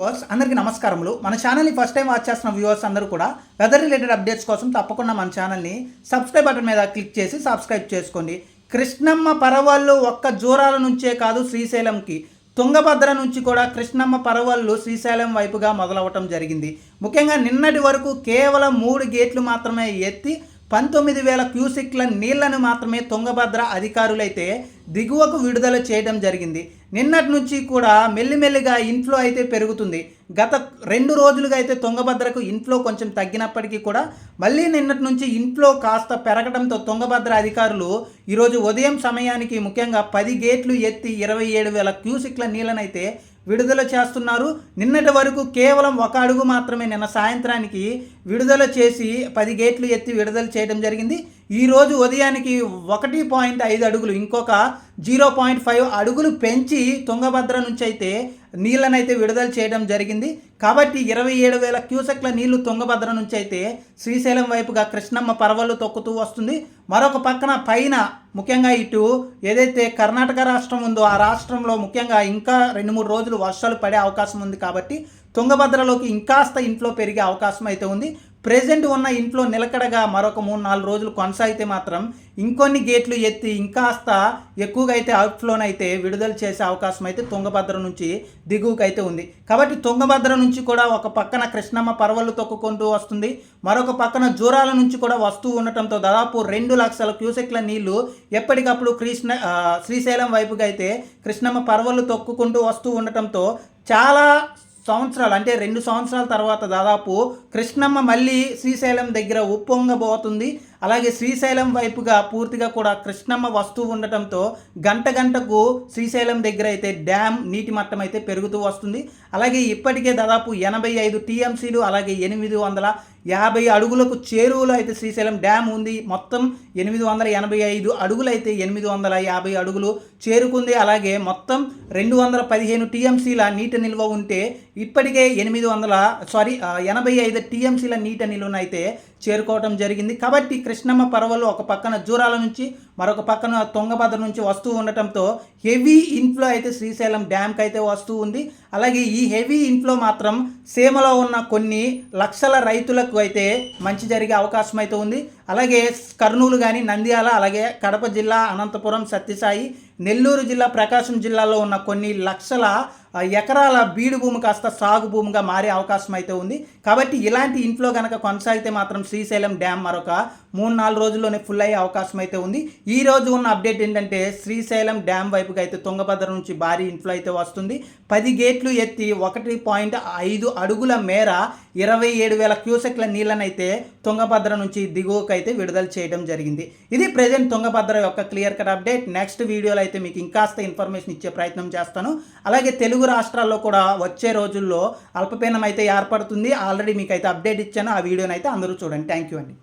Viewers అందరికీ నమస్కారములు. మన ఛానల్ని ఫస్ట్ టైం వాచ్ చేస్తున్న వ్యూవర్స్ అందరూ కూడా వెదర్ రిలేటెడ్ అప్డేట్స్ కోసం తప్పకుండా మన ఛానల్ని సబ్స్క్రైబ్ బటన్ మీద క్లిక్ చేసి సబ్స్క్రైబ్ చేసుకోండి. కృష్ణమ్మ పరవాళ్ళు ఒక్క జూరాల నుంచే కాదు శ్రీశైలంకి. తుంగభద్ర నుంచి కూడా కృష్ణమ్మ పరవళ్ళు శ్రీశైలం వైపుగా మొదలవటం జరిగింది. ముఖ్యంగా నిన్నటి వరకు కేవలం మూడు గేట్లు మాత్రమే ఎత్తి పంతొమ్మిది వేల క్యూసిక్ల నీళ్ళను మాత్రమే తుంగభద్ర అధికారులైతే దిగువకు విడుదల చేయడం జరిగింది. నిన్నటి నుంచి కూడా మెల్లిమెల్లిగా ఇన్ఫ్లో అయితే పెరుగుతుంది. గత రెండు రోజులుగా అయితే తుంగభద్రకు ఇన్ఫ్లో కొంచెం తగ్గినప్పటికీ కూడా మళ్ళీ నిన్నటి నుంచి ఇన్ఫ్లో కాస్త పెరగడంతో తుంగభద్ర అధికారులు ఈరోజు ఉదయం సమయానికి ముఖ్యంగా పది గేట్లు ఎత్తి ఇరవై ఏడు వేల క్యూసిక్ల నీళ్ళనైతే విడుదల చేస్తున్నారు. నిన్నటి వరకు కేవలం ఒక అడుగు మాత్రమే నిన్న సాయంత్రానికి విడుదల చేసి పది గేట్లు ఎత్తి విడుదల చేయడం జరిగింది. ఈరోజు ఉదయానికి ఒకటి పాయింట్ ఐదు అడుగులు ఇంకొక జీరో పాయింట్ ఫైవ్ అడుగులు పెంచి తుంగభద్ర నుంచి అయితే నీళ్ళనైతే విడుదల చేయడం జరిగింది. కాబట్టి ఇరవై ఏడు వేల క్యూసెక్ల నీళ్ళు తుంగభద్ర నుంచి అయితే శ్రీశైలం వైపుగా కృష్ణమ్మ పర్వలు తొక్కుతూ వస్తుంది. మరొక పక్కన పైన ముఖ్యంగా ఇటు ఏదైతే కర్ణాటక రాష్ట్రం ఉందో ఆ రాష్ట్రంలో ముఖ్యంగా ఇంకా రెండు మూడు రోజులు వర్షాలు పడే అవకాశం ఉంది కాబట్టి తుంగభద్రలోకి ఇంకాస్త ఇంట్లో పెరిగే అవకాశం అయితే ఉంది. ప్రెజెంట్ ఉన్న ఇంట్లో నిలకడగా మరొక మూడు నాలుగు రోజులు కొనసాగితే మాత్రం ఇంకొన్ని గేట్లు ఎత్తి ఇంకాస్త ఎక్కువగా అయితే అవుట్ఫ్లోన్ అయితే విడుదల చేసే అవకాశం అయితే తుంగభద్ర నుంచి దిగువకైతే ఉంది. కాబట్టి తుంగభద్ర నుంచి కూడా ఒక పక్కన కృష్ణమ్మ పర్వలు తొక్కుకుంటూ వస్తుంది. మరొక పక్కన జూరాల నుంచి కూడా వస్తూ ఉండటంతో దాదాపు రెండు లక్షల క్యూసెక్ల నీళ్ళు ఎప్పటికప్పుడు కృష్ణ శ్రీశైలం వైపుగా అయితే కృష్ణమ్మ పర్వలు తొక్కుకుంటూ వస్తూ ఉండటంతో చాలా సంవత్సరాలు అంటే రెండు సంవత్సరాల తర్వాత దాదాపు కృష్ణమ్మ మళ్ళీ శ్రీశైలం దగ్గర ఉప్పొంగబోతుంది. అలాగే శ్రీశైలం వైపుగా పూర్తిగా కూడా కృష్ణమ్మ వస్తూ ఉండటంతో గంట గంటకు శ్రీశైలం దగ్గర అయితే డ్యామ్ నీటి మట్టం అయితే పెరుగుతూ వస్తుంది. అలాగే ఇప్పటికే దాదాపు ఎనభై ఐదు టీఎంసీలు అలాగే ఎనిమిది వందల యాభై అడుగులకు చేరువలో అయితే శ్రీశైలం డ్యామ్ ఉంది. మొత్తం ఎనిమిది వందల ఎనభై ఐదు అడుగులు అయితే ఎనిమిది వందల యాభై అడుగులు చేరుకుంది. అలాగే మొత్తం రెండు వందల పదిహేను టీఎంసీల నీటి నిల్వ ఉంటే ఇప్పటికే ఎనిమిది వందల సారీ ఎనభై ఐదు టీఎంసీల నీటి నిల్వనైతే చేరుకోవడం జరిగింది. కాబట్టి కృష్ణమ్మ పర్వలు ఒక పక్కన జూరాల నుంచి మరొక పక్కన తుంగభద్ర నుంచి వస్తూ ఉండటంతో హెవీ ఇన్ఫ్లో అయితే శ్రీశైలం డ్యామ్కి అయితే వస్తూ ఉంది. అలాగే ఈ హెవీ ఇన్ఫ్లో మాత్రం సీమలో ఉన్న కొన్ని లక్షల రైతులకు అయితే మంచి జరిగే అవకాశం అయితే ఉంది. అలాగే కర్నూలు కానీ నంద్యాల అలాగే కడప జిల్లా అనంతపురం సత్యసాయి నెల్లూరు జిల్లా ప్రకాశం జిల్లాలో ఉన్న కొన్ని లక్షల ఎకరాల బీడు భూమి కాస్త సాగు భూమిగా మారే అవకాశం అయితే ఉంది. కాబట్టి ఇలాంటి ఇంట్లో కనుక కొనసాగితే మాత్రం శ్రీశైలం డ్యామ్ మరొక మూడు నాలుగు రోజుల్లోనే ఫుల్ అయ్యే అవకాశం అయితే ఉంది. ఈ రోజు ఉన్న అప్డేట్ ఏంటంటే శ్రీశైలం డ్యామ్ వైపుకి అయితే తుంగభద్ర నుంచి భారీ ఇన్ఫ్లో అయితే వస్తుంది. పది గేట్లు ఎత్తి ఒకటి పాయింట్ ఐదు అడుగుల మేర ఇరవై ఏడు వేల క్యూసెక్ల నీళ్ళనైతే తుంగభద్ర నుంచి దిగువకు అయితే విడుదల చేయడం జరిగింది. ఇది ప్రజెంట్ తుంగభద్ర యొక్క క్లియర్ కట్ అప్డేట్ నెక్స్ట్ వీడియోలో అయితే మీకు ఇంకాస్త ఇన్ఫర్మేషన్ ఇచ్చే ప్రయత్నం చేస్తాను. అలాగే తెలుగు రాష్ట్రాల్లో కూడా వచ్చే రోజుల్లో అల్పపీనం అయితే ఏర్పడుతుంది. ఆల్రెడీ మీకు అయితే అప్డేట్ ఇచ్చాను. ఆ వీడియోని అయితే అందరూ చూడండి. థ్యాంక్ యూ అండి.